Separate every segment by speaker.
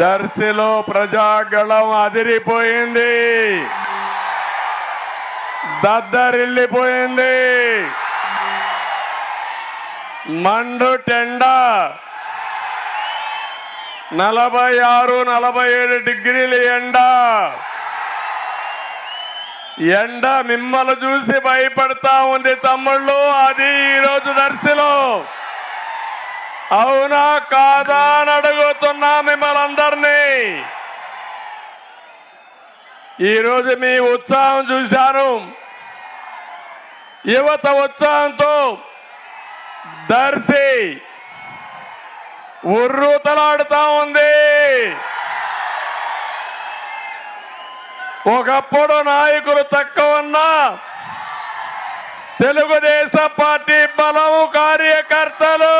Speaker 1: దర్శిలో ప్రజాగళం అదిరిపోయింది. దద్దరిల్లిపోయింది. మండు టెండ నలభై ఆరు నలభై ఏడు డిగ్రీల ఎండ. ఎండ మిమ్మల్ని చూసి భయపడతా ఉంది తమ్ముళ్ళు. అది ఈరోజు దర్శిలో. అవునా కాదా అని అడుగుతున్నా మిమ్మల్ని అందరినీ ఈరోజు మీ ఉత్సాహం చూశాను యువత ఉత్సాహంతో దర్శి ఉర్రూతలాడుతా ఉంది. ఒకప్పుడు నాయకులు తక్కువ ఉన్నా తెలుగుదేశం పార్టీ బలము కార్యకర్తలు.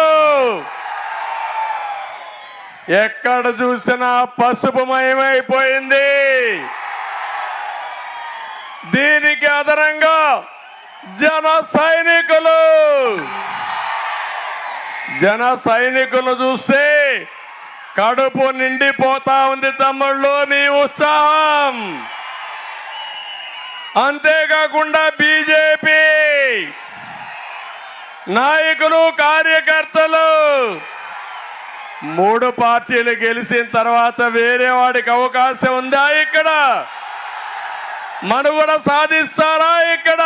Speaker 1: ఎక్కడ చూసినా పసుపుమయమైపోయింది దీనికి అదనంగా జన సైనికులు. జన సైనికులు చూస్తే కడుపు నిండిపోతా ఉంది తమ్ముళ్ళు మీ ఉత్సాహం. అంతేకాకుండా బీజేపీ. నాయకులు కార్యకర్తలు. మూడు పార్టీలు గెలిచిన తర్వాత వేరే వాడికి అవకాశం ఉందా ఇక్కడ? మనుగడ సాధిస్తారా ఇక్కడ?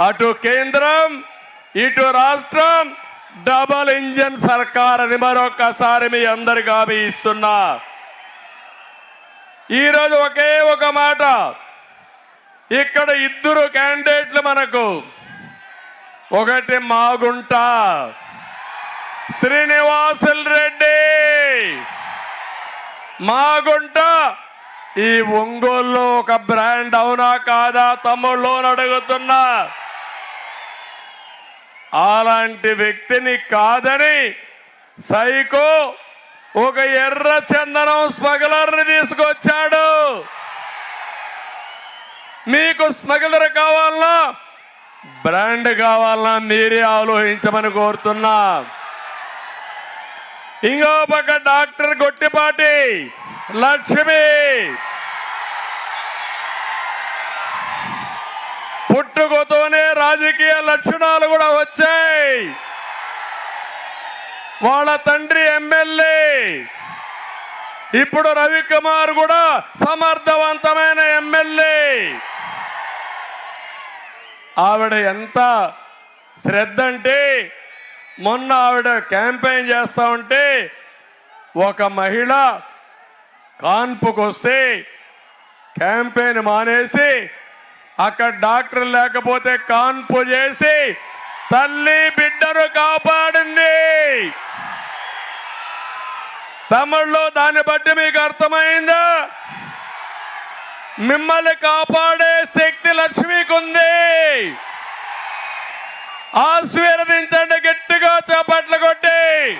Speaker 1: అటు కేంద్రం ఇటు రాష్ట్రం డబల్ ఇంజన్ సర్కార్ అని మరొకసారి మీ అందరికి హామీ ఇస్తున్నా. ఈరోజు ఒకే ఒక మాట. ఇక్కడ ఇద్దరు క్యాండిడేట్లు మనకు. ఒకటి మాగుంటా. శ్రీనివాసులు రెడ్డి. మాగుంట ఈ ఒంగోలులో ఒక బ్రాండ్ అవునా కాదా తమ్ముళ్ళు అడుగుతున్నా. అలాంటి వ్యక్తిని కాదని సైకో ఒక ఎర్ర చందనం స్మగ్లర్ని తీసుకొచ్చాడు. మీకు స్మగ్లర్ కావాలన్నా బ్రాండ్ కావాలన్నా మీరే ఆలోచించమని కోరుతున్నా. ఇంకో పక్క డాక్టర్ గొట్టిపాటి లక్ష్మి. పుట్టుకతోనే రాజకీయ లక్షణాలు కూడా వచ్చాయి. వాళ్ళ తండ్రి ఎమ్మెల్యే. ఇప్పుడు రవికుమార్ కూడా సమర్థవంతమైన ఎమ్మెల్యే. ఆవిడ ఎంత శ్రద్ధ అంటే మొన్న ఆవిడ క్యాంపెయిన్ చేస్తూ ఉంటే ఒక మహిళ కాన్పుకు వస్తే క్యాంపెయిన్ మానేసి అక్కడ డాక్టర్ లేకపోతే కాన్పు చేసి తల్లి బిడ్డను కాపాడింది. తమిళ్ళో దాన్ని బట్టి మీకు అర్థమైందా? మిమ్మల్ని కాపాడే శక్తి లక్ష్మికి ఉంది ఆశీర్వదించండి గట్టిగా చేపట్లు కొట్టి.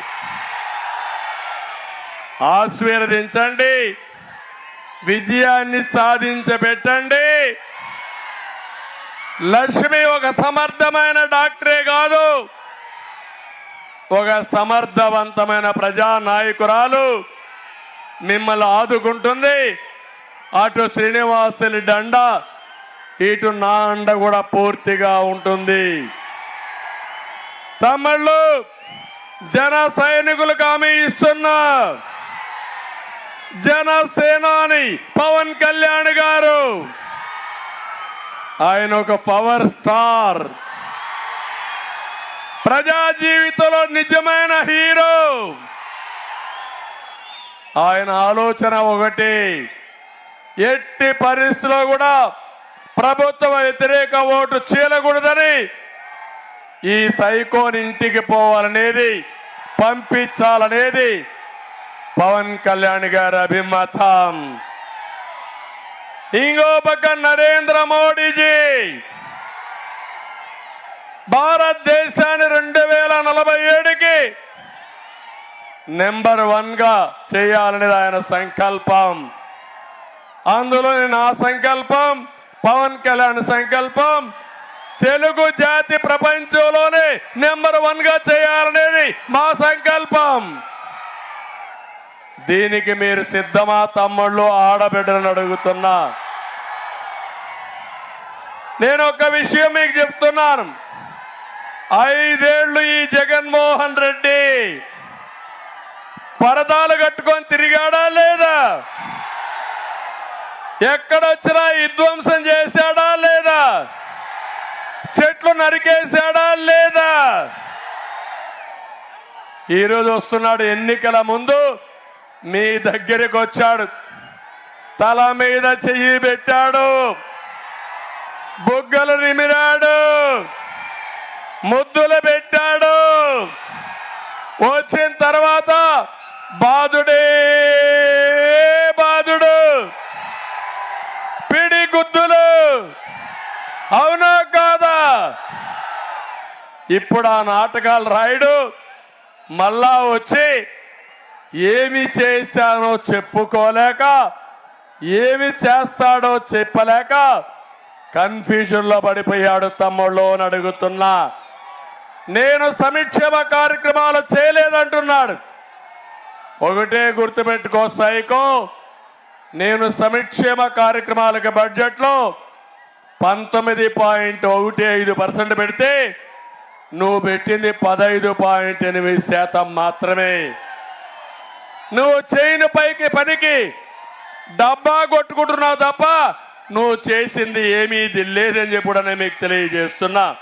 Speaker 1: ఆశీర్వదించండి. విజయాన్ని సాధించబెట్టండి. లక్ష్మి ఒక సమర్థమైన డాక్టరే కాదు. ఒక సమర్థవంతమైన ప్రజా నాయకురాలు మిమ్మల్ని ఆదుకుంటుంది. అటు శ్రీనివాసుని దండ ఇటు నా అండ కూడా పూర్తిగా ఉంటుంది. తమిళ్ళు జన సైనికులకు హామీ ఇస్తున్నా. జనసేనాని పవన్ కళ్యాణ్ గారు. ఆయన ఒక పవర్ స్టార్. ప్రజా జీవితంలో నిజమైన హీరో. ఆయన ఆలోచన ఒకటి ఎట్టి పరిస్థితిలో కూడా ప్రభుత్వ వ్యతిరేక ఓటు చీలకూడదని ఈ సైకోన్ ఇంటికి పోవాలనేది పంపించాలనేది పవన్ కళ్యాణ్ గారి అభిమతం. ఇంకో పక్క నరేంద్ర మోడీజీ. భారతదేశాన్ని రెండు వేల నలభై ఏడుకి నెంబర్ వన్గా చేయాలనేది ఆయన సంకల్పం. అందులో నా సంకల్పం పవన్ కళ్యాణ్ సంకల్పం తెలుగు జాతి ప్రపంచంలోనే నెంబర్ వన్గా చేయాలనేది మా సంకల్పం. దీనికి మీరు సిద్ధమా తమ్ముళ్ళు ఆడబిడ్డలను అడుగుతున్నా. నేను ఒక విషయం మీకు చెప్తున్నాను. ఐదేళ్ళు ఈ జగన్మోహన్ రెడ్డి పరదాలు కట్టుకొని తిరిగాడా లేదా? ఎక్కడొచ్చినా విధ్వంసం చేశాడా లేదా? చెట్లు నరికేశాడా లేదా? ఈరోజు వస్తున్నాడు ఎన్నికల ముందు మీ దగ్గరికి వచ్చాడు. తల మీద చెయ్యి పెట్టాడు. బుగ్గలు నిమిరాడు. ముద్దులు పెట్టాడు. వచ్చిన తర్వాత బాధుడే బాధుడు పిడి గుద్దులు అవునా? ఇప్పుడు ఆ నాటకాలు రాయుడు మళ్ళా వచ్చి ఏమి చేశానో చెప్పుకోలేక ఏమి చేస్తాడో చెప్పలేక కన్ఫ్యూజన్లో పడిపోయాడు తమ్ముళ్ళు అని అడుగుతున్నా. నేను సంక్షేమ కార్యక్రమాలు చేయలేదంటున్నాడు. ఒకటే గుర్తుపెట్టుకో సైకో నేను సంక్షేమ కార్యక్రమాలకు బడ్జెట్లో పంతొమ్మిది పాయింట్ ఒకటి ఐదు పర్సెంట్ పెడితే నువ్వు పెట్టింది పదహైదు పాయింట్ ఎనిమిది శాతం మాత్రమే. నువ్వు చేయని పైకి పనికి డబ్బా కొట్టుకుంటున్నావు తప్ప నువ్వు చేసింది ఏమీ ఇది లేదని చెప్పి మీకు తెలియజేస్తున్నా.